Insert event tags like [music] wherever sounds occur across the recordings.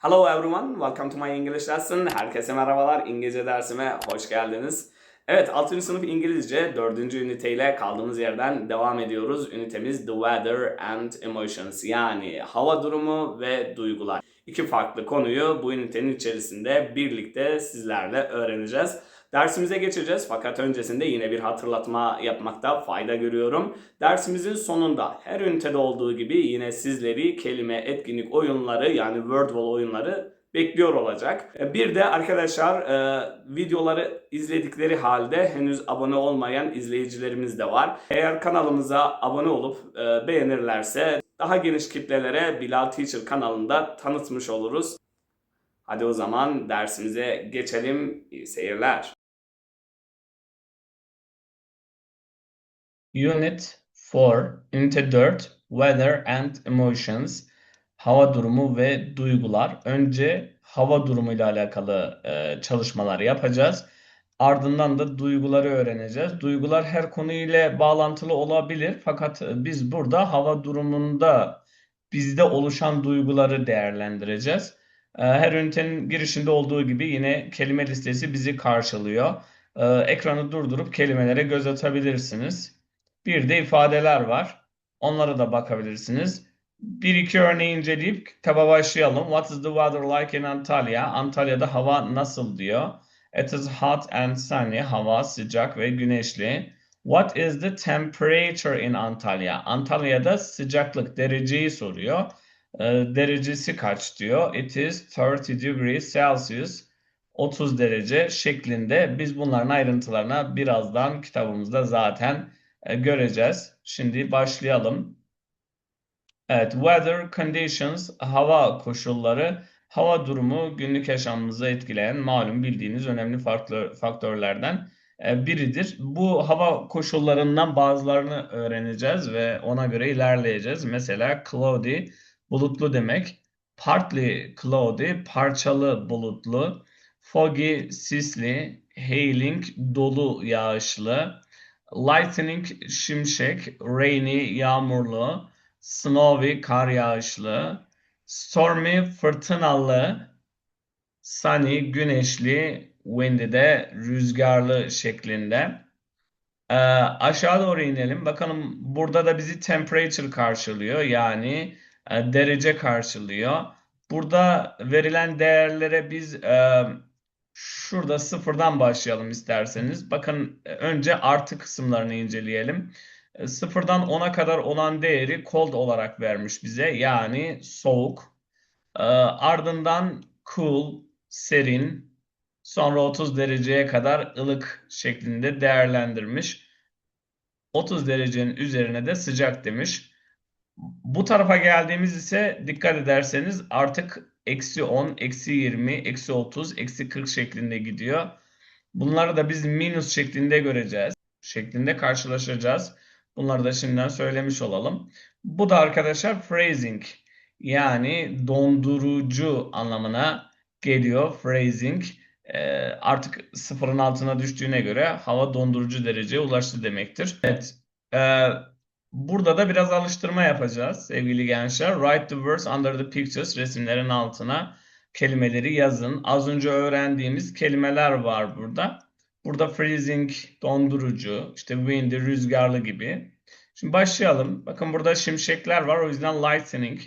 Hello everyone, welcome to my English lesson. Herkese merhabalar, İngilizce dersime hoş geldiniz. Evet, 6. sınıf İngilizce 4. üniteyle kaldığımız yerden devam ediyoruz. Ünitemiz The Weather and Emotions yani hava durumu ve duygular. İki farklı konuyu bu ünitenin içerisinde birlikte sizlerle öğreneceğiz. Dersimize geçeceğiz fakat öncesinde yine bir hatırlatma yapmakta fayda görüyorum. Dersimizin sonunda her ünitede olduğu gibi yine sizleri kelime, etkinlik oyunları yani Wordwall oyunları bekliyor olacak. E, Bir de arkadaşlar e, videoları izledikleri halde henüz abone olmayan izleyicilerimiz de var. Eğer kanalımıza abone olup e, beğenirlerse daha geniş kitlelere Bilal Teacher kanalında tanıtmış oluruz. Hadi o zaman dersimize geçelim. İyi seyirler. Unit 4, Ünite 4, Weather and Emotions, hava durumu ve duygular. Önce hava durumuyla alakalı e, çalışmalar yapacağız. Ardından da duyguları öğreneceğiz. Duygular her konuyla bağlantılı olabilir fakat e, biz burada hava durumunda bizde oluşan duyguları değerlendireceğiz. E, Her ünitenin girişinde olduğu gibi yine kelime listesi bizi karşılıyor. E, Ekranı durdurup kelimelere göz atabilirsiniz. Bir de ifadeler var. Onlara da bakabilirsiniz. Bir iki örneği inceleyip kitaba başlayalım. What is the weather like in Antalya? Antalya'da hava nasıl diyor. It is hot and sunny. Hava sıcak ve güneşli. What is the temperature in Antalya? Antalya'da sıcaklık dereceyi soruyor. Ee, derecesi kaç diyor. It is 30 degrees Celsius. 30 derece şeklinde. Biz bunların ayrıntılarına birazdan kitabımızda zaten e, göreceğiz. Şimdi başlayalım. Evet, weather conditions, hava koşulları, hava durumu günlük yaşamımızı etkileyen malum bildiğiniz önemli farklı faktörlerden e, biridir. Bu hava koşullarından bazılarını öğreneceğiz ve ona göre ilerleyeceğiz. Mesela cloudy, bulutlu demek. Partly cloudy, parçalı bulutlu. Foggy, sisli. Hailing, dolu yağışlı. Lightning şimşek, rainy yağmurlu, snowy kar yağışlı, stormy fırtınalı, sunny güneşli, windy de rüzgarlı şeklinde. Ee, aşağı doğru inelim. Bakalım burada da bizi temperature karşılıyor. Yani e, derece karşılıyor. Burada verilen değerlere biz e, Şurada sıfırdan başlayalım isterseniz. Bakın e, önce artı kısımlarını inceleyelim. E, Sıfırdan 10'a kadar olan değeri cold olarak vermiş bize. Yani soğuk. E, Ardından cool, serin. Sonra 30 dereceye kadar ılık şeklinde değerlendirmiş. 30 derecenin üzerine de sıcak demiş. Bu tarafa geldiğimiz ise dikkat ederseniz artık eksi 10, eksi 20, eksi 30, eksi 40 şeklinde gidiyor. Bunları da biz minus şeklinde göreceğiz. Şeklinde karşılaşacağız. Bunları da şimdiden söylemiş olalım. Bu da arkadaşlar phrasing yani dondurucu anlamına geliyor. Phrasing Ee, artık sıfırın altına düştüğüne göre hava dondurucu dereceye ulaştı demektir. Evet. Ee, Burada da biraz alıştırma yapacağız sevgili gençler. Write the words under the pictures. Resimlerin altına kelimeleri yazın. Az önce öğrendiğimiz kelimeler var burada. Burada freezing, dondurucu, işte windy, rüzgarlı gibi. Şimdi başlayalım. Bakın burada şimşekler var. O yüzden lightning,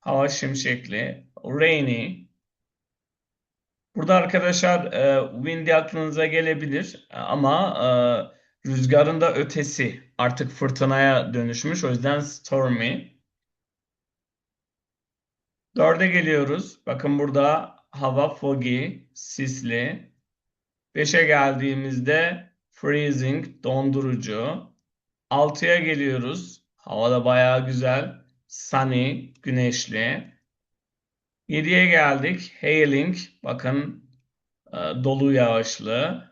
hava şimşekli. Rainy. Burada arkadaşlar e, windy aklınıza gelebilir ama e, rüzgarın da ötesi artık fırtınaya dönüşmüş. O yüzden stormy. Dörde geliyoruz. Bakın burada hava foggy, sisli. Beşe geldiğimizde freezing, dondurucu. Altıya geliyoruz. Hava da bayağı güzel. Sunny, güneşli. Yediye geldik. Hailing. Bakın e, dolu yağışlı.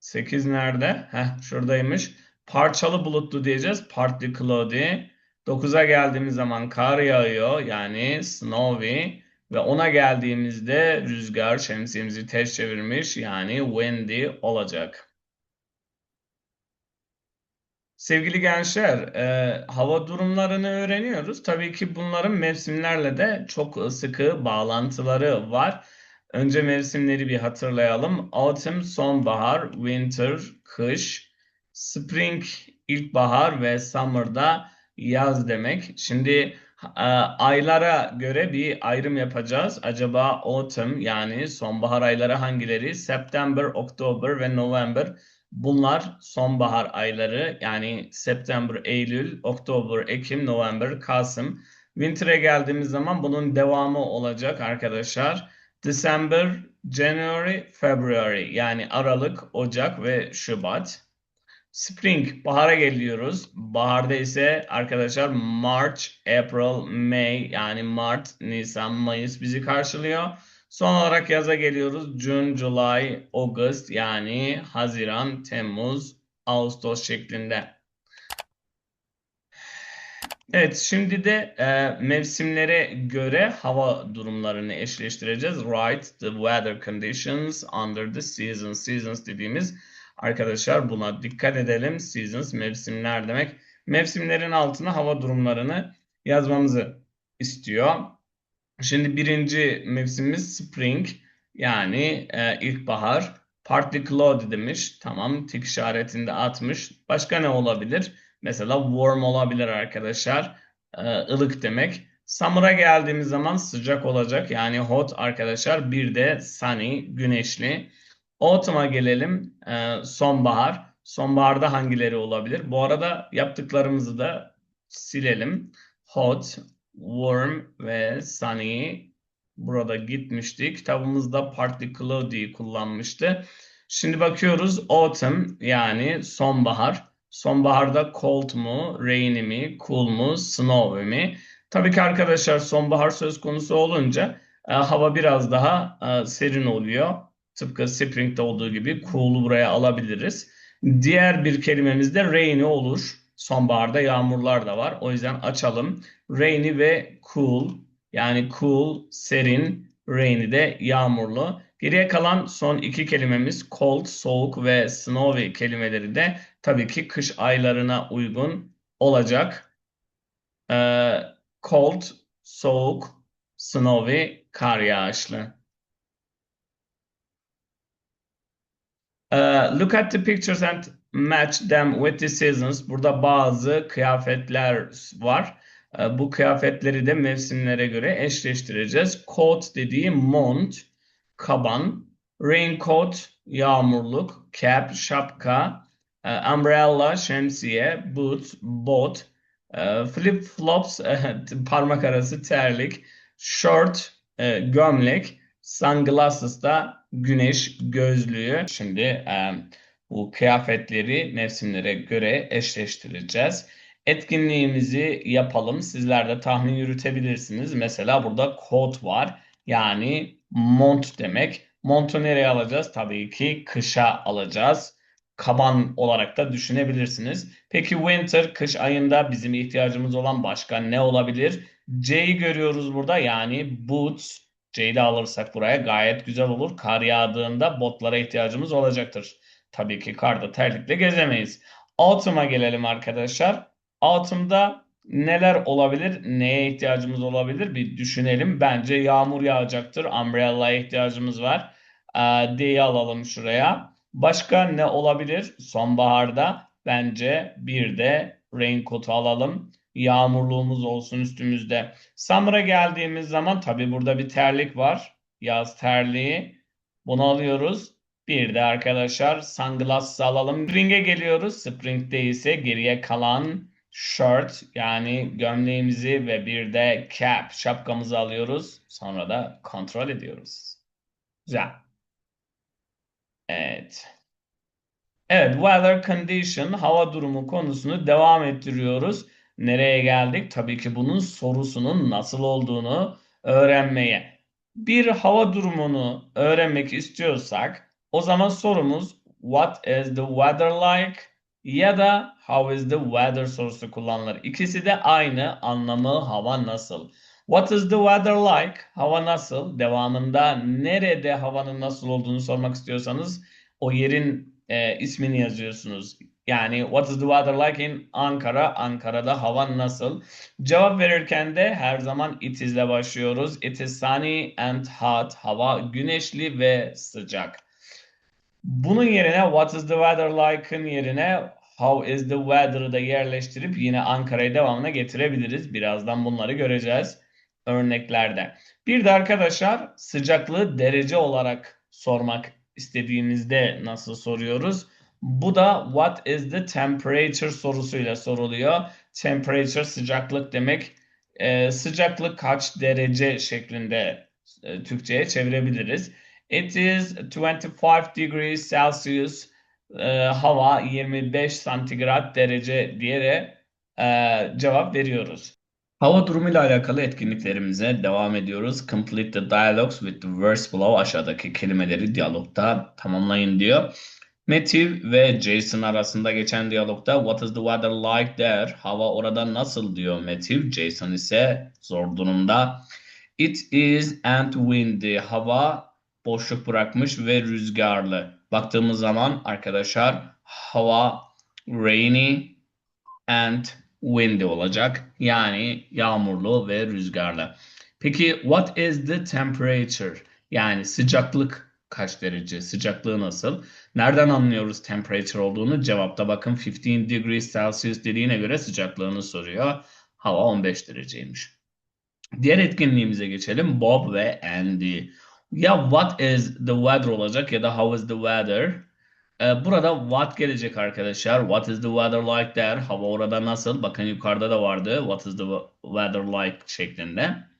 8 nerede? Heh, şuradaymış. Parçalı bulutlu diyeceğiz. Partly cloudy. 9'a geldiğimiz zaman kar yağıyor. Yani snowy. Ve 10'a geldiğimizde rüzgar şemsiyemizi ters çevirmiş. Yani windy olacak. Sevgili gençler, e, hava durumlarını öğreniyoruz. Tabii ki bunların mevsimlerle de çok sıkı bağlantıları var. Önce mevsimleri bir hatırlayalım. Autumn, sonbahar, winter, kış, spring, ilkbahar ve summer'da yaz demek. Şimdi aylara göre bir ayrım yapacağız. Acaba autumn yani sonbahar ayları hangileri? September, October ve November. Bunlar sonbahar ayları yani September, Eylül, Oktober, Ekim, November, Kasım. Winter'e geldiğimiz zaman bunun devamı olacak arkadaşlar. December, January, February yani Aralık, Ocak ve Şubat. Spring, bahara geliyoruz. Baharda ise arkadaşlar March, April, May yani Mart, Nisan, Mayıs bizi karşılıyor. Son olarak yaza geliyoruz. June, July, August yani Haziran, Temmuz, Ağustos şeklinde. Evet, şimdi de e, mevsimlere göre hava durumlarını eşleştireceğiz. Write the weather conditions under the seasons. Seasons dediğimiz arkadaşlar buna dikkat edelim. Seasons mevsimler demek. Mevsimlerin altına hava durumlarını yazmamızı istiyor. Şimdi birinci mevsimimiz spring yani e, ilkbahar. Partly cloudy demiş. Tamam tik işaretinde atmış. Başka ne olabilir? Mesela warm olabilir arkadaşlar. E, ılık demek. Summer'a geldiğimiz zaman sıcak olacak. Yani hot arkadaşlar. Bir de sunny, güneşli. Autumn'a gelelim. E, sonbahar. Sonbaharda hangileri olabilir? Bu arada yaptıklarımızı da silelim. Hot, warm ve sunny burada gitmişti. Kitabımızda partly cloudy kullanmıştı. Şimdi bakıyoruz autumn yani sonbahar. Sonbaharda cold mu, rainy mi, cool mu, snowy mi? Tabii ki arkadaşlar sonbahar söz konusu olunca e, hava biraz daha e, serin oluyor. Tıpkı spring'de olduğu gibi cool'u buraya alabiliriz. Diğer bir kelimemiz de rainy olur. Sonbaharda yağmurlar da var. O yüzden açalım. Rainy ve cool. Yani cool, serin, rainy de yağmurlu. Geriye kalan son iki kelimemiz cold, soğuk ve snowy kelimeleri de tabii ki kış aylarına uygun olacak. Ee, cold, soğuk, snowy, kar yağışlı. Uh, look at the pictures and match them with the seasons. Burada bazı kıyafetler var. Uh, bu kıyafetleri de mevsimlere göre eşleştireceğiz. Coat dediği mont, kaban. Raincoat, yağmurluk. Cap, şapka. Uh, umbrella, şemsiye. Boot, bot. Uh, flip flops, [laughs] parmak arası terlik. Short, uh, gömlek. Sunglasses da güneş gözlüğü. Şimdi e, bu kıyafetleri mevsimlere göre eşleştireceğiz. Etkinliğimizi yapalım. Sizler de tahmin yürütebilirsiniz. Mesela burada coat var. Yani mont demek. Montu nereye alacağız? Tabii ki kışa alacağız. Kaban olarak da düşünebilirsiniz. Peki winter, kış ayında bizim ihtiyacımız olan başka ne olabilir? C'yi görüyoruz burada. Yani boots, De alırsak buraya gayet güzel olur. Kar yağdığında botlara ihtiyacımız olacaktır. Tabii ki karda terlikle gezemeyiz. Autumn'a gelelim arkadaşlar. Autumn'da neler olabilir? Neye ihtiyacımız olabilir? Bir düşünelim. Bence yağmur yağacaktır. Umbrella'ya ihtiyacımız var. Ee, D'yi alalım şuraya. Başka ne olabilir? Sonbaharda bence bir de raincoat'u alalım yağmurluğumuz olsun üstümüzde. Summer'a geldiğimiz zaman tabii burada bir terlik var. Yaz terliği. Bunu alıyoruz. Bir de arkadaşlar sunglass alalım. Spring'e geliyoruz. Spring'de ise geriye kalan shirt yani gömleğimizi ve bir de cap şapkamızı alıyoruz. Sonra da kontrol ediyoruz. Güzel. Evet. Evet, weather condition, hava durumu konusunu devam ettiriyoruz. Nereye geldik? Tabii ki bunun sorusunun nasıl olduğunu öğrenmeye. Bir hava durumunu öğrenmek istiyorsak o zaman sorumuz what is the weather like ya da how is the weather sorusu kullanılır. İkisi de aynı anlamı hava nasıl. What is the weather like? Hava nasıl? Devamında nerede havanın nasıl olduğunu sormak istiyorsanız o yerin e, ismini yazıyorsunuz. Yani what is the weather like in Ankara? Ankara'da hava nasıl? Cevap verirken de her zaman it is ile başlıyoruz. It is sunny and hot. Hava güneşli ve sıcak. Bunun yerine what is the weather like'ın yerine how is the weather'ı da yerleştirip yine Ankara'yı devamına getirebiliriz. Birazdan bunları göreceğiz örneklerde. Bir de arkadaşlar sıcaklığı derece olarak sormak istediğimizde nasıl soruyoruz? Bu da what is the temperature sorusuyla soruluyor. Temperature sıcaklık demek. Ee, sıcaklık kaç derece şeklinde e, Türkçe'ye çevirebiliriz. It is 25 degrees Celsius. Ee, hava 25 santigrat derece diyerek e, cevap veriyoruz. Hava durumuyla alakalı etkinliklerimize devam ediyoruz. Complete the dialogues with the verse below. Aşağıdaki kelimeleri diyalogta tamamlayın diyor. Matthew ve Jason arasında geçen diyalogda What is the weather like there? Hava orada nasıl diyor Matthew. Jason ise zor durumda. It is and windy. Hava boşluk bırakmış ve rüzgarlı. Baktığımız zaman arkadaşlar hava rainy and windy olacak. Yani yağmurlu ve rüzgarlı. Peki what is the temperature? Yani sıcaklık kaç derece? Sıcaklığı nasıl? Nereden anlıyoruz temperature olduğunu? Cevapta bakın 15 degrees Celsius dediğine göre sıcaklığını soruyor. Hava 15 dereceymiş. Diğer etkinliğimize geçelim. Bob ve Andy. Ya what is the weather olacak ya da how is the weather? Ee, burada what gelecek arkadaşlar. What is the weather like there? Hava orada nasıl? Bakın yukarıda da vardı. What is the weather like şeklinde.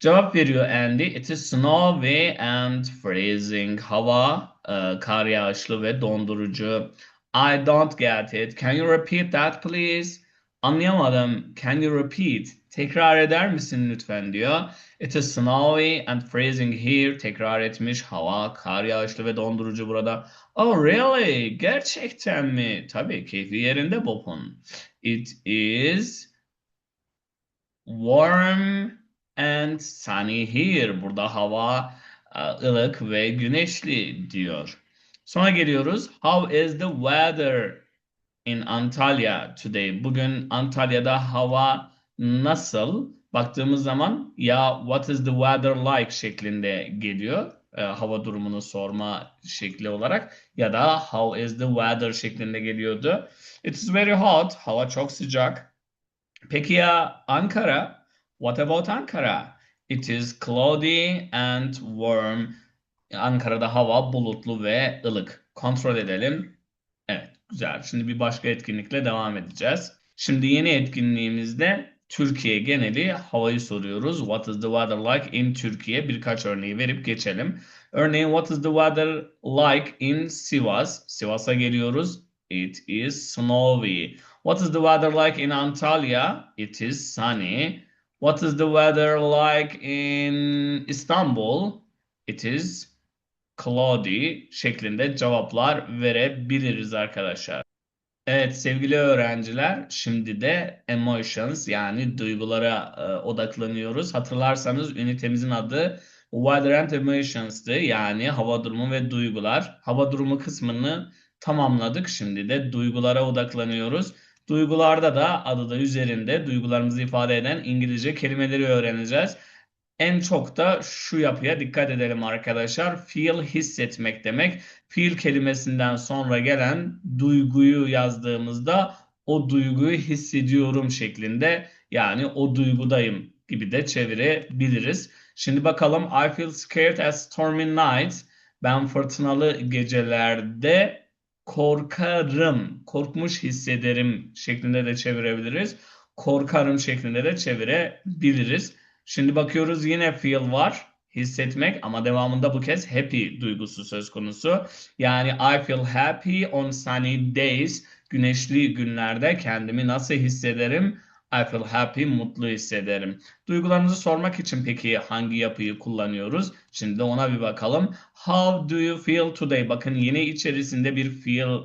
Cevap veriyor Andy. It is snowy and freezing. Hava e, kar yağışlı ve dondurucu. I don't get it. Can you repeat that please? Anlayamadım. Can you repeat? Tekrar eder misin lütfen diyor. It is snowy and freezing here. Tekrar etmiş. Hava kar yağışlı ve dondurucu burada. Oh really? Gerçekten mi? Tabii keyfi yerinde Bob'un. It is warm and sunny here. Burada hava e, ılık ve güneşli diyor. Sonra geliyoruz. How is the weather in Antalya today? Bugün Antalya'da hava nasıl? Baktığımız zaman ya what is the weather like şeklinde geliyor. E, hava durumunu sorma şekli olarak ya da how is the weather şeklinde geliyordu. It is very hot. Hava çok sıcak. Peki ya Ankara? What about Ankara? It is cloudy and warm. Ankara'da hava bulutlu ve ılık. Kontrol edelim. Evet, güzel. Şimdi bir başka etkinlikle devam edeceğiz. Şimdi yeni etkinliğimizde Türkiye geneli havayı soruyoruz. What is the weather like in Türkiye? Birkaç örneği verip geçelim. Örneğin what is the weather like in Sivas? Sivas'a geliyoruz. It is snowy. What is the weather like in Antalya? It is sunny. What is the weather like in Istanbul? It is cloudy şeklinde cevaplar verebiliriz arkadaşlar. Evet sevgili öğrenciler, şimdi de emotions yani duygulara e, odaklanıyoruz. Hatırlarsanız ünitemizin adı Weather and Emotions'tı yani hava durumu ve duygular. Hava durumu kısmını tamamladık. Şimdi de duygulara odaklanıyoruz. Duygularda da adı da üzerinde duygularımızı ifade eden İngilizce kelimeleri öğreneceğiz. En çok da şu yapıya dikkat edelim arkadaşlar. Feel hissetmek demek. Feel kelimesinden sonra gelen duyguyu yazdığımızda o duyguyu hissediyorum şeklinde yani o duygudayım gibi de çevirebiliriz. Şimdi bakalım I feel scared at stormy nights. Ben fırtınalı gecelerde korkarım, korkmuş hissederim şeklinde de çevirebiliriz. Korkarım şeklinde de çevirebiliriz. Şimdi bakıyoruz yine feel var. Hissetmek ama devamında bu kez happy duygusu söz konusu. Yani I feel happy on sunny days. Güneşli günlerde kendimi nasıl hissederim? I feel happy, mutlu hissederim. Duygularımızı sormak için peki hangi yapıyı kullanıyoruz? Şimdi ona bir bakalım. How do you feel today? Bakın yine içerisinde bir feel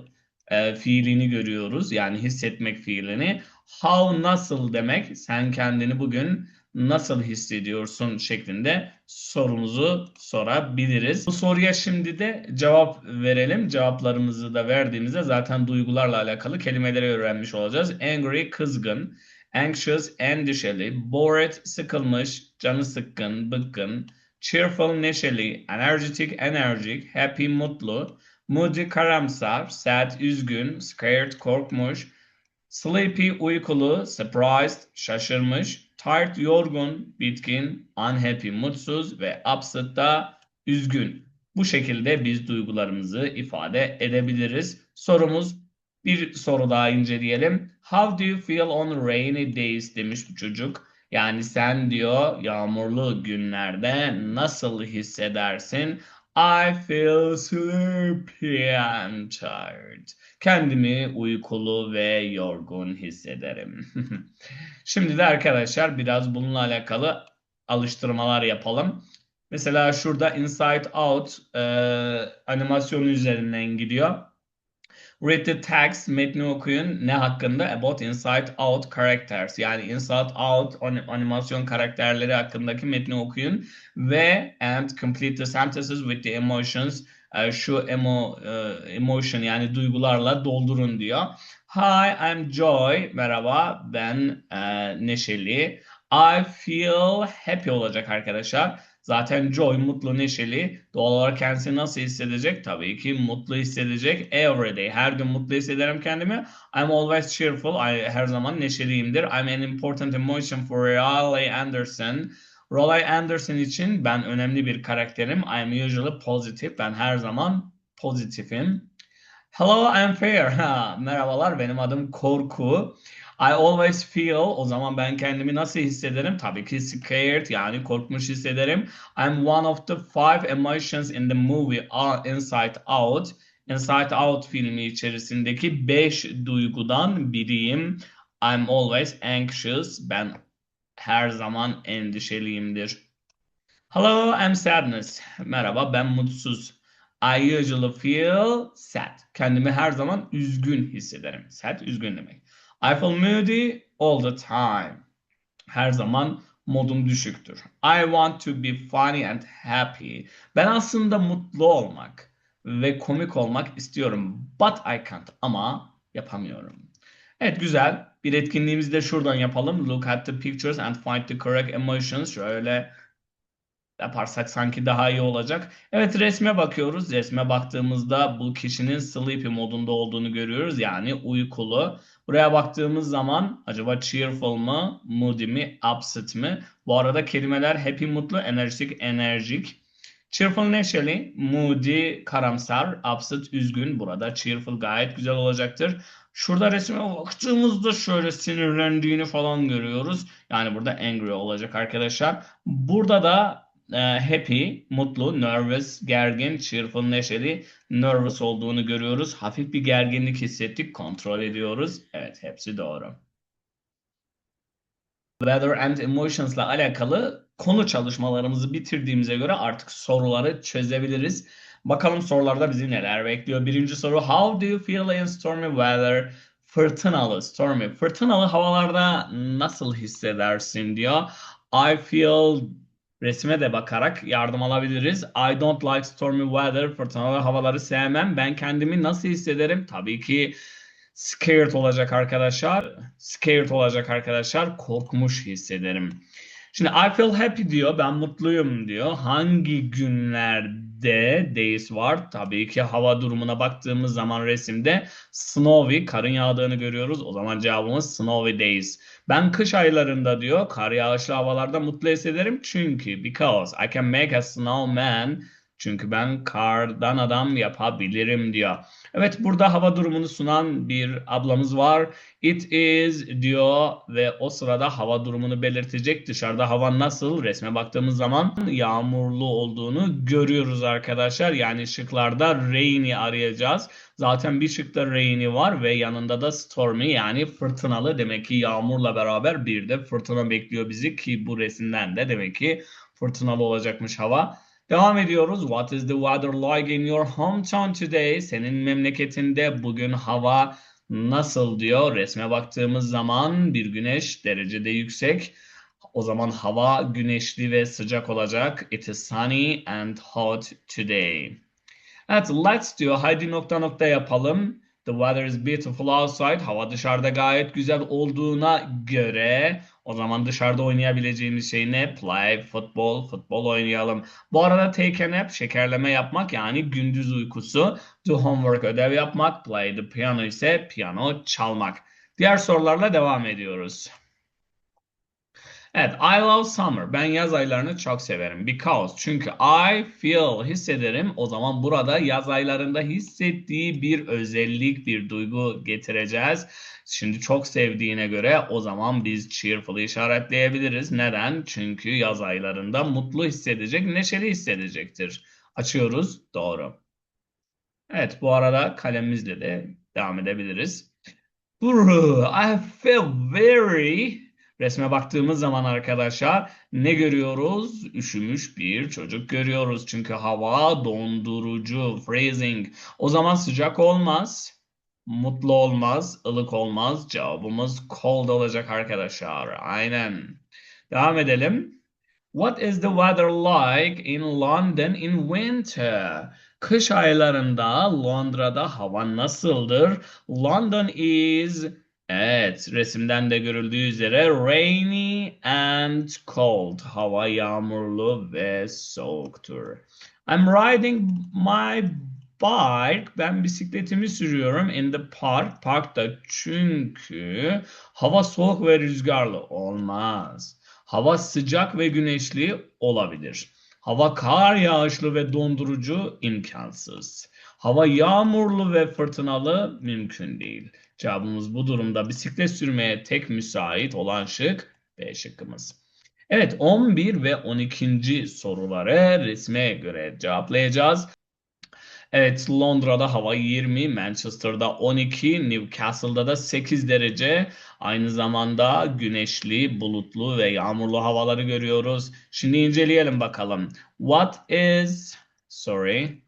e, fiilini görüyoruz. Yani hissetmek fiilini. How nasıl demek? Sen kendini bugün nasıl hissediyorsun şeklinde sorumuzu sorabiliriz. Bu soruya şimdi de cevap verelim. Cevaplarımızı da verdiğimizde zaten duygularla alakalı kelimeleri öğrenmiş olacağız. Angry, kızgın. Anxious, endişeli. Bored, sıkılmış. Canı sıkkın, bıkkın. Cheerful, neşeli. Energetic, enerjik. Happy, mutlu. Moody, karamsar. Sad, üzgün. Scared, korkmuş. Sleepy, uykulu. Surprised, şaşırmış. Tired, yorgun, bitkin. Unhappy, mutsuz. Ve upset da üzgün. Bu şekilde biz duygularımızı ifade edebiliriz. Sorumuz bir soru daha inceleyelim. How do you feel on rainy days demiş bu çocuk. Yani sen diyor yağmurlu günlerde nasıl hissedersin? I feel sleepy and tired. Kendimi uykulu ve yorgun hissederim. [laughs] Şimdi de arkadaşlar biraz bununla alakalı alıştırmalar yapalım. Mesela şurada Inside Out e, animasyonu üzerinden gidiyor. Read the text, metni okuyun. Ne hakkında? About Inside Out characters. Yani Inside Out animasyon karakterleri hakkındaki metni okuyun. Ve and complete the sentences with the emotions. E, şu emo, e, emotion yani duygularla doldurun diyor. Hi, I'm Joy. Merhaba, ben e, Neşeli. I feel happy olacak arkadaşlar. Zaten Joy mutlu, neşeli. Doğal olarak kendisini nasıl hissedecek? Tabii ki mutlu hissedecek. Every day. Her gün mutlu hissederim kendimi. I'm always cheerful. I, her zaman neşeliyimdir. I'm an important emotion for Raleigh Anderson. Raleigh Anderson için ben önemli bir karakterim. I'm usually positive. Ben her zaman pozitifim. Hello, I'm Fair. [laughs] Ha, merhabalar, benim adım Korku. I always feel, o zaman ben kendimi nasıl hissederim? Tabii ki scared, yani korkmuş hissederim. I'm one of the five emotions in the movie Inside Out. Inside Out filmi içerisindeki beş duygudan biriyim. I'm always anxious. Ben her zaman endişeliyimdir. Hello, I'm sadness. Merhaba, ben mutsuz. I usually feel sad. Kendimi her zaman üzgün hissederim. Sad, üzgün demek. I feel moody all the time. Her zaman modum düşüktür. I want to be funny and happy. Ben aslında mutlu olmak ve komik olmak istiyorum. But I can't. Ama yapamıyorum. Evet güzel. Bir etkinliğimizi de şuradan yapalım. Look at the pictures and find the correct emotions. Şöyle yaparsak sanki daha iyi olacak. Evet resme bakıyoruz. Resme baktığımızda bu kişinin sleepy modunda olduğunu görüyoruz. Yani uykulu. Buraya baktığımız zaman acaba cheerful mı, moody mi, upset mi? Bu arada kelimeler happy mutlu, enerjik enerjik. Cheerful neşeli, moody karamsar, upset üzgün. Burada cheerful gayet güzel olacaktır. Şurada resme baktığımızda şöyle sinirlendiğini falan görüyoruz. Yani burada angry olacak arkadaşlar. Burada da e, happy, mutlu, nervous, gergin, cheerful, neşeli, nervous olduğunu görüyoruz. Hafif bir gerginlik hissettik, kontrol ediyoruz. Evet, hepsi doğru. Weather and emotions ile alakalı konu çalışmalarımızı bitirdiğimize göre artık soruları çözebiliriz. Bakalım sorularda bizi neler bekliyor. Birinci soru How do you feel in stormy weather? Fırtınalı, stormy. Fırtınalı havalarda nasıl hissedersin diyor. I feel resme de bakarak yardım alabiliriz. I don't like stormy weather. Fırtınalı havaları sevmem. Ben kendimi nasıl hissederim? Tabii ki scared olacak arkadaşlar. Scared olacak arkadaşlar. Korkmuş hissederim. Şimdi I feel happy diyor. Ben mutluyum diyor. Hangi günlerde days var? Tabii ki hava durumuna baktığımız zaman resimde snowy, karın yağdığını görüyoruz. O zaman cevabımız snowy days. Ben kış aylarında diyor kar yağışlı havalarda mutlu hissederim. Çünkü because I can make a snowman. Çünkü ben kardan adam yapabilirim diyor. Evet burada hava durumunu sunan bir ablamız var. It is diyor ve o sırada hava durumunu belirtecek. Dışarıda hava nasıl? Resme baktığımız zaman yağmurlu olduğunu görüyoruz arkadaşlar. Yani şıklarda rainy arayacağız. Zaten bir şıkta rainy var ve yanında da stormy yani fırtınalı. Demek ki yağmurla beraber bir de fırtına bekliyor bizi ki bu resimden de demek ki fırtınalı olacakmış hava. Devam ediyoruz. What is the weather like in your hometown today? Senin memleketinde bugün hava nasıl diyor. Resme baktığımız zaman bir güneş derecede yüksek. O zaman hava güneşli ve sıcak olacak. It is sunny and hot today. Evet, let's diyor. Haydi nokta nokta yapalım. The weather is beautiful outside. Hava dışarıda gayet güzel olduğuna göre o zaman dışarıda oynayabileceğimiz şey ne? Play football, futbol oynayalım. Bu arada take a nap, şekerleme yapmak yani gündüz uykusu. Do homework, ödev yapmak. Play the piano ise piyano çalmak. Diğer sorularla devam ediyoruz. Evet, I love summer. Ben yaz aylarını çok severim. Because, çünkü I feel, hissederim. O zaman burada yaz aylarında hissettiği bir özellik, bir duygu getireceğiz. Şimdi çok sevdiğine göre o zaman biz cheerful'ı işaretleyebiliriz. Neden? Çünkü yaz aylarında mutlu hissedecek, neşeli hissedecektir. Açıyoruz. Doğru. Evet, bu arada kalemimizle de devam edebiliriz. I feel very Resme baktığımız zaman arkadaşlar ne görüyoruz? Üşümüş bir çocuk görüyoruz. Çünkü hava dondurucu, freezing. O zaman sıcak olmaz, mutlu olmaz, ılık olmaz. Cevabımız cold olacak arkadaşlar. Aynen. Devam edelim. What is the weather like in London in winter? Kış aylarında Londra'da hava nasıldır? London is Evet, resimden de görüldüğü üzere rainy and cold. Hava yağmurlu ve soğuktur. I'm riding my bike. Ben bisikletimi sürüyorum in the park. Parkta çünkü hava soğuk ve rüzgarlı olmaz. Hava sıcak ve güneşli olabilir. Hava kar yağışlı ve dondurucu imkansız. Hava yağmurlu ve fırtınalı mümkün değil. Cevabımız bu durumda bisiklet sürmeye tek müsait olan şık B şıkkımız. Evet 11 ve 12. soruları resme göre cevaplayacağız. Evet Londra'da hava 20, Manchester'da 12, Newcastle'da da 8 derece. Aynı zamanda güneşli, bulutlu ve yağmurlu havaları görüyoruz. Şimdi inceleyelim bakalım. What is sorry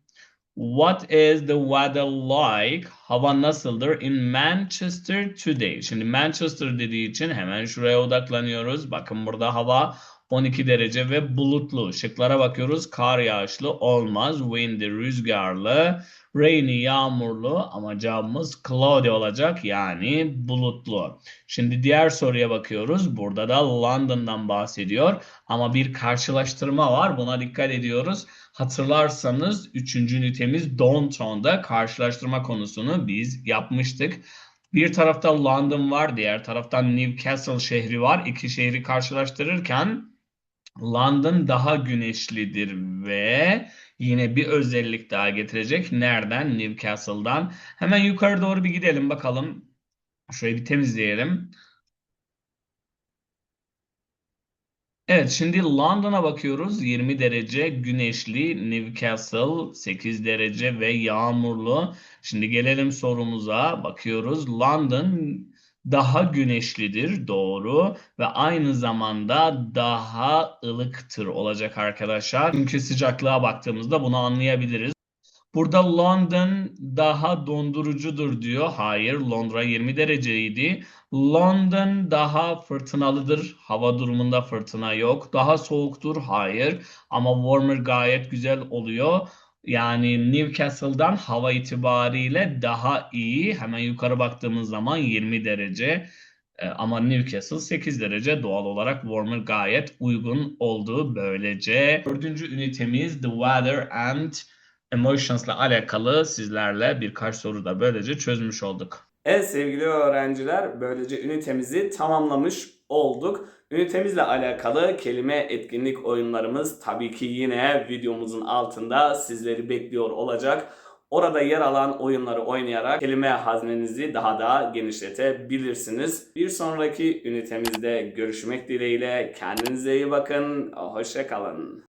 What is the weather like? Hava nasıldır in Manchester today? Şimdi Manchester dediği için hemen şuraya odaklanıyoruz. Bakın burada hava 12 derece ve bulutlu. Şıklara bakıyoruz. Kar yağışlı olmaz. Windy rüzgarlı. Rainy yağmurlu ama cevabımız cloudy olacak yani bulutlu. Şimdi diğer soruya bakıyoruz. Burada da London'dan bahsediyor ama bir karşılaştırma var. Buna dikkat ediyoruz. Hatırlarsanız 3. ünitemiz Downtown'da karşılaştırma konusunu biz yapmıştık. Bir tarafta London var, diğer taraftan Newcastle şehri var. İki şehri karşılaştırırken London daha güneşlidir ve yine bir özellik daha getirecek. Nereden? Newcastle'dan. Hemen yukarı doğru bir gidelim bakalım. Şurayı bir temizleyelim. Evet şimdi London'a bakıyoruz. 20 derece güneşli, Newcastle 8 derece ve yağmurlu. Şimdi gelelim sorumuza. Bakıyoruz. London daha güneşlidir, doğru ve aynı zamanda daha ılıktır olacak arkadaşlar. Çünkü sıcaklığa baktığımızda bunu anlayabiliriz. Burada London daha dondurucudur diyor. Hayır, Londra 20 dereceydi. London daha fırtınalıdır. Hava durumunda fırtına yok. Daha soğuktur. Hayır. Ama warmer gayet güzel oluyor. Yani Newcastle'dan hava itibariyle daha iyi. Hemen yukarı baktığımız zaman 20 derece. Ee, Ama Newcastle 8 derece doğal olarak warmer gayet uygun olduğu böylece. Dördüncü ünitemiz The Weather and Emotions'la alakalı sizlerle birkaç soru da böylece çözmüş olduk. Evet sevgili öğrenciler böylece ünitemizi tamamlamış olduk. Ünitemizle alakalı kelime etkinlik oyunlarımız tabii ki yine videomuzun altında sizleri bekliyor olacak. Orada yer alan oyunları oynayarak kelime haznenizi daha da genişletebilirsiniz. Bir sonraki ünitemizde görüşmek dileğiyle kendinize iyi bakın. Hoşça kalın.